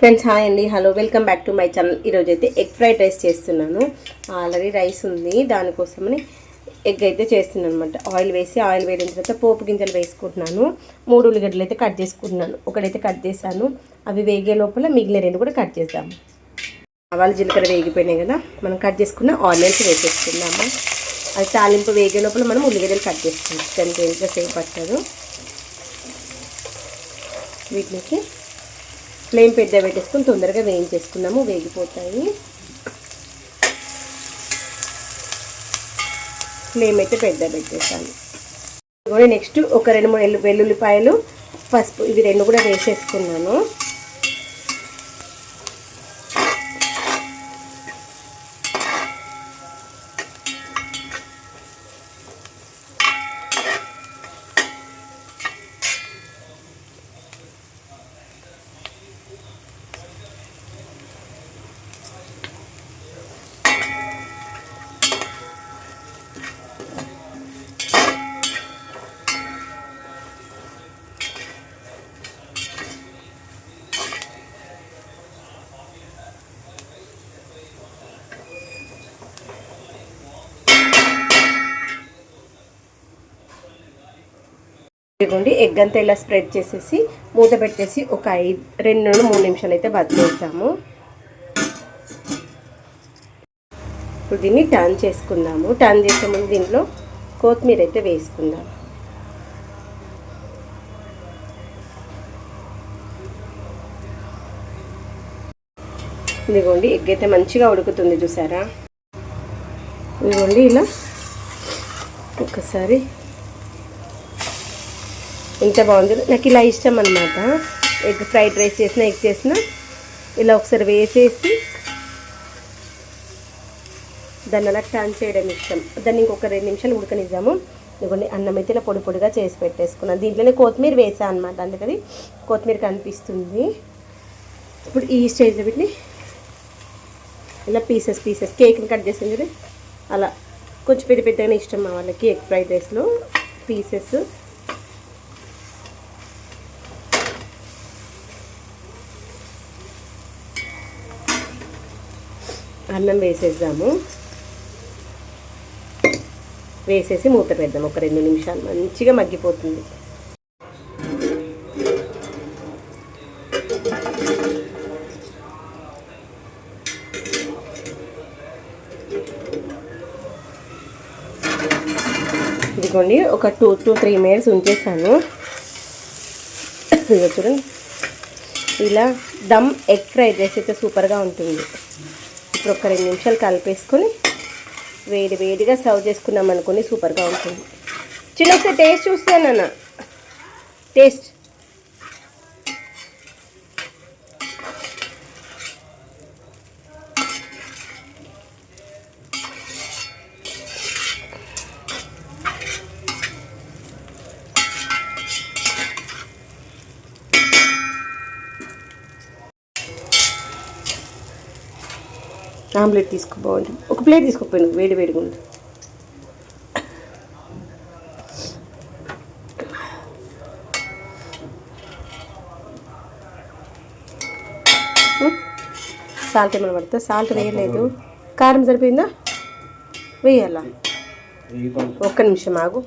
Friends hi అండి. Hello welcome back to my channel ఈరోజు అయితే ఎగ్ ఫ్రైడ్ రైస్ చేస్తున్నాను. ఆల్రెడీ రైస్ ఉంది. దానికోసమని ఎగ్ అయితే చేస్తున్నాను అనమాట ఆయిల్ వేసి ఆయిల్ వేడిన తర్వాత పోపు గింజలు వేసుకుంటున్నాను. మూడు ఉల్లిగడ్డలు అయితే కట్ చేసుకుంటున్నాను. ఒకటైతే కట్ చేశాను. అవి వేగే లోపల మిగిలిన రెండు కూడా కట్ చేద్దాము ఆవాలు జీలకర్ర వేగిపోయినాయి కదా. మనం కట్ చేసుకున్న ఆనియన్స్ వేసేసుకుందాము. అది తాలింపు వేగే లోపల మనం ఉల్లిగడ్డలు కట్ చేసుకుందాం. దానికి ఎంతసేపు పట్టదు? వీటికి ఫ్లేమ్ పెద్ద పెట్టేసుకుని తొందరగా వేయించేసుకున్నాము వేగిపోతాయి. ఫ్లేమ్ అయితే పెద్ద పెట్టేసాను కూడా నెక్స్ట్ ఒక రెండు మూడు వెల్లుల్లిపాయలు పసుపు ఇవి రెండు కూడా వేసేసుకున్నాను. ఇదిగోండి ఎగ్ అంతా ఇలా స్ప్రెడ్ చేసేసి మూత పెట్టేసి ఒక ఐదు రెండు నుండి మూడు నిమిషాలు అయితే బతికేస్తాము ఇప్పుడు దీన్ని టర్న్ చేసుకుందాము. టర్న్ చేసే ముందు దీంట్లో కొత్తిమీర అయితే వేసుకుందాం. ఇదిగోండి ఎగ్ అయితే మంచిగా ఉడుకుతుంది చూసారా? ఇదిగోండి ఇలా ఒకసారి ఎంత బాగుంది. నాకు ఇలా ఇష్టం అనమాట ఎగ్ ఫ్రైడ్ రైస్ చేసిన ఎగ్ చేసిన. ఇలా ఒకసారి వేసేసి దాన్ని అలా టర్న్ చేయడం ఇష్టం. దాన్ని ఇంకొక రెండు నిమిషాలు ఉడకనిద్దాము. ఇదిగోండి అన్నం అయితే ఇలా పొడి పొడిగా చేసి పెట్టేసుకున్నాను దీంట్లోనే కొత్తిమీర వేసాను అనమాట అందుకని కొత్తిమీర కనిపిస్తుంది. ఇప్పుడు ఈ స్టేజ్లో పెట్టి ఇలా పీసెస్ పీసెస్. కేక్ని కట్ చేసింది కదా అలా కొంచెం పెద్ద పెద్దగానే ఇష్టం మా వాళ్ళకి ఎగ్ ఫ్రైడ్ రైస్లో. పీసెస్. అన్నం వేసేద్దాము. వేసేసి మూత పెడదాం ఒక రెండు నిమిషాలు. మంచిగా మగ్గిపోతుంది. ఇదిగోండి ఒక టూ టూ త్రీ మినిట్స్ ఉంచేసాను. చూడండి. ఇలా దమ్ ఎగ్ ఫ్రైడ్ రైస్ అయితే సూపర్గా ఉంటుంది. ఇప్పుడు ఒక రెండు నిమిషాలు కలిపేసుకొని వేడి వేడిగా సర్వ్ చేసుకున్నాం అనుకుని సూపర్గా ఉంటుంది. చిన్న ఒకసారి టేస్ట్ చూస్తానన్న టేస్ట్. ఆమ్లెట్ తీసుకో బాగుంటుంది ఒక ప్లేట్ తీసుకోపోయాను వేడి వేడిగా ఉంది సాల్ట్ ఏమైనా పడుతుంది సాల్ట్ వేయలేదు. కారం సరిపోయిందా? వేయాలా? ఒక్క నిమిషం ఆగు.